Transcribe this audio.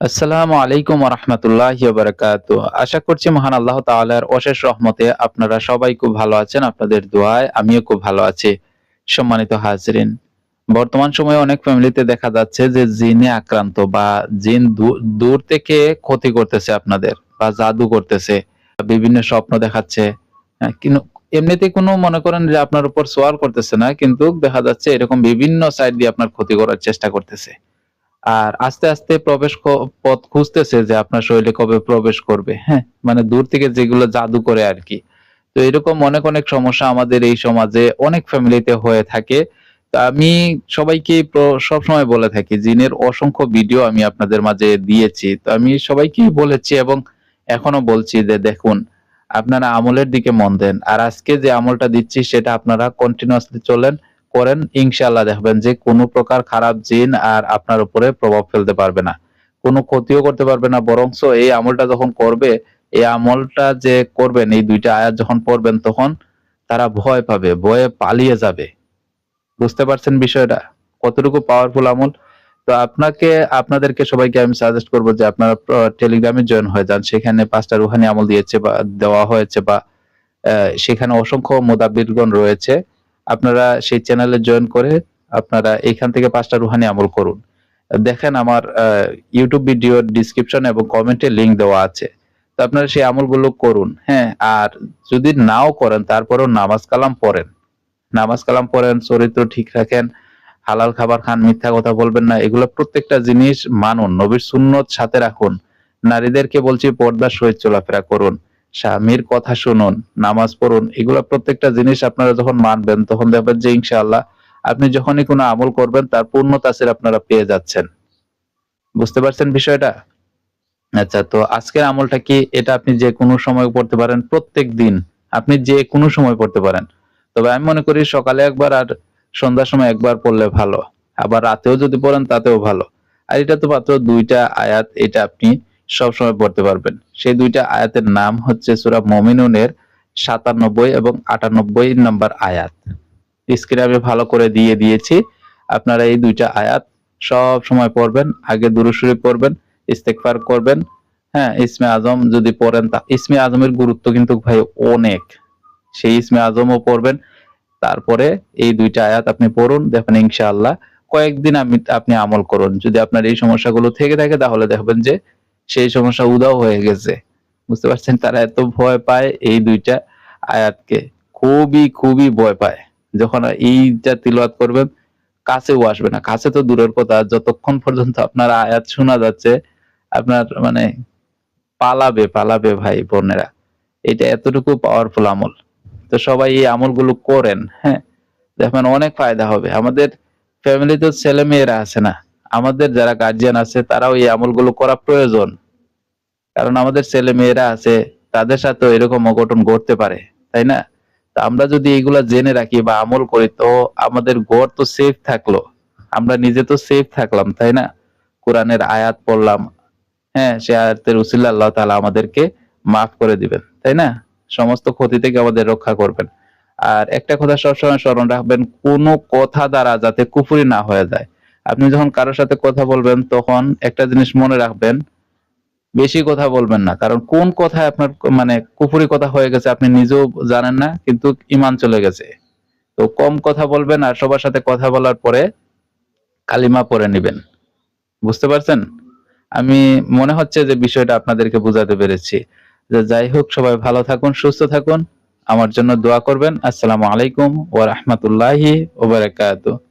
আসসালামু আলাইকুম রহমতুল্লাহ বারাকাত আশা করছি মহান আল্লাহ তাআলার অশেষ রহমতে আপনারা সবাই খুব ভালো আছেন আপনাদের দোয়ায় আমিও খুব ভালো আছি। সম্মানিত হাজরিন বর্তমান সময়ে অনেক ফ্যামিলিতে দেখা যাচ্ছে যে জিনে আক্রান্ত বা জিন দূর থেকে ক্ষতি করতেছে আপনাদের বা জাদু করতেছে বিভিন্ন স্বপ্ন দেখাচ্ছে। হ্যাঁ, কিন্তু এমনিতে কোনো মনে করেন যে আপনার উপর সোয়ার করতেছে না কিন্তু দেখা যাচ্ছে এরকম বিভিন্ন সাইড দিয়ে আপনার ক্ষতি করার চেষ্টা করতেছে। আর আস্তে আস্তে প্রবেশ পথ খুঁজতেছে যে আপনার শরীরে কবে প্রবেশ করবে। হ্যাঁ মানে দূর থেকে যেগুলো জাদু করে আর কি। তো এরকম অনেক অনেক সমস্যা আমাদের এই সমাজে অনেক ফ্যামিলিতে হয়ে থাকে। আমি সবাইকে সবসময় বলে থাকি, জিনের অসংখ্য ভিডিও আমি আপনাদের মাঝে দিয়েছি। তো আমি সবাইকে বলেছি এবং এখনও বলছি যে দেখুন, আপনারা আমলের দিকে মন দেন। আর আজকে যে আমলটা দিচ্ছি সেটা আপনারা কন্টিনিউয়াসলি চলেন। করেন, ইনশাআল্লাহ দেখবেন যে কোনো প্রকার খারাপ জিন আর আপনার উপরে প্রভাব ফেলতে পারবে না। কোনো ক্ষতিও করতে পারবে না, বরঞ্চ এই আমলটা যখন করবে, এই আমলটা যে করবেন, এই দুইটা আয়াত যখন পড়বেন, তখন তারা ভয় পাবে, ভয়ে পালিয়ে যাবে। বুঝতে পারছেন বিষয়টা? কতটুকু পাওয়ারফুল আমল? তো আপনাকে, আপনাদেরকে সবাইকে আমি সাজেস্ট করব যে আপনারা টেলিগ্রামে জয়েন হয়ে যান। সেখানে পাঁচটা রুহানি আমল দিয়েছে বা দেওয়া হয়েছে বা সেখানে অসংখ্য মোদাবিরগণ রয়েছে। আপনারা সেই চ্যানেলে জয়েন করে আপনারা এখান থেকে পাঁচটা রুহানি আমল করুন। দেখেন আমার ইউটিউব ভিডিওর ডিসক্রিপশন এবং কমেন্টে লিংক দেওয়া আছে। তো আপনারা সেই আমলগুলো করুন হ্যাঁ? আর যদি নাও করেন, তারপরেও নামাজ কালাম পড়েন। নামাজ কালাম পড়েন, চরিত্র ঠিক রাখেন, হালাল খাবার খান, মিথ্যা কথা বলবেন না, এগুলো প্রত্যেকটা জিনিস মানুন, নবীর সুন্নত সাথে রাখুন। নারীদেরকে বলছি পর্দার সহিত চলাফেরা করুন। স্বামীর কথা শুনুন, নামাজ পড়ুন, এগুলো প্রত্যেকটা জিনিস আপনারা যখন মানবেন, তখন দেখবেন যে ইনশাআল্লাহ আপনি যখনই কোনো আমল করবেন, তার পূর্ণ তাসির আপনারা পেয়ে যাচ্ছেন। বুঝতে পারছেন বিষয়টা? আচ্ছা তো আজকের আমলটা কি? এটা আপনি যে কোনো সময় পড়তে পারেন, প্রত্যেক দিন আপনি যে কোনো সময় পড়তে পারেন। তবে আমি মনে করি সকালে একবার আর সন্ধ্যার সময় একবার পড়লে ভালো। আবার রাতেও যদি পড়েন, তাতেও ভালো। আর এটা তো মাত্র দুইটা আয়াত, এটা আপনি সব সময় পড়তে পারবেন। সেই দুইটা আয়াতের নাম হচ্ছে সূরা মুমিনুনের সাতানব্বই এবং আটানব্বই নম্বর আয়াত। স্ক্রিনে আমি ভালো করে দিয়ে দিয়েছি। আপনারা এই দুইটা আয়াত সব সময় পড়বেন, আগে দুরুশুরি পড়বেন ইস্তেকফার করবেন। হ্যাঁ ইসমে আজম যদি পড়েন তা ইসমে আজমের গুরুত্ব কিন্তু ভাই অনেক। সেই ইসমে আজমও পড়বেন। তারপরে এই দুইটা আয়াত আপনি পড়ুন, দেখবেন ইনশাআল্লাহ কয়েকদিন আপনি আমল করুন। যদি আপনার এই সমস্যাগুলো থেকে থাকে তাহলে দেখবেন যে সেই সমস্যা উদাও হয়ে গেছে। বুঝতে পারছেন? তারা এত ভয় পায় এই দুইটা আয়াতকে। খুবই খুবই ভয় পায়। যখন এইটা তিলওয়াত করবেন, কাছেও আসবে না। কাছে তো দূরের কথা। যতক্ষণ পর্যন্ত আপনার আয়াত শোনা যাচ্ছে, আপনার মানে পালাবে পালাবে ভাই বোনেরা। এটা এতটুকু পাওয়ারফুল আমল। তো সবাই এই আমলগুলো করেন হ্যাঁ? দেখবেন অনেক ফায়দা হবে। আমাদের ফ্যামিলিতে ছেলে মেয়েরা আছে না? আমাদের যারা গার্জিয়ান আছে, তারাও এই আমলগুলো করা প্রয়োজন। কারণ আমাদের ছেলে মেয়েরা আছে, তাদের সাথেও এরকম অঘটন ঘটতে পারে, তাই না? তা আমরা যদি এগুলা জেনে রাখি বা আমল করি, তো আমাদের ঘর তো সেফ থাকল। আমরা নিজে তো সেফ থাকলাম, তাই না? কোরআনের আয়াত পড়লাম হ্যাঁ সে আয়াতের উসিল্লা আল্লাহ তাআলা আমাদেরকে মাফ করে দিবেন, তাই না? সমস্ত ক্ষতি থেকে আমাদের রক্ষা করবেন। আর একটা কথা সবসময় স্মরণ রাখবেন, কোনো কথা দ্বারা যাতে কুফুরি না হয়ে যায়। আপনি যখন কারোর সাথে কথা বলবেন, তখন একটা জিনিস মনে রাখবেন, বেশি কথা বলবেন না। কারণ কোন কথায় আপনার মানে কুফুরি কথা হয়ে গেছে আপনি নিজেও জানেন না, কিন্তু ইমান চলে গেছে। তো কম কথা বলবেন আর সবার সাথে কথা বলার পরে কালিমা পরে নেবেন। বুঝতে পারছেন? আমি, মনে হচ্ছে যে বিষয়টা আপনাদেরকে বোঝাতে পেরেছি। যে যাই হোক, সবাই ভালো থাকুন, সুস্থ থাকুন। আমার জন্য দোয়া করবেন। আসসালামু আলাইকুম ওয়া রাহমাতুল্লাহি ওয়া বারাকাতুহু।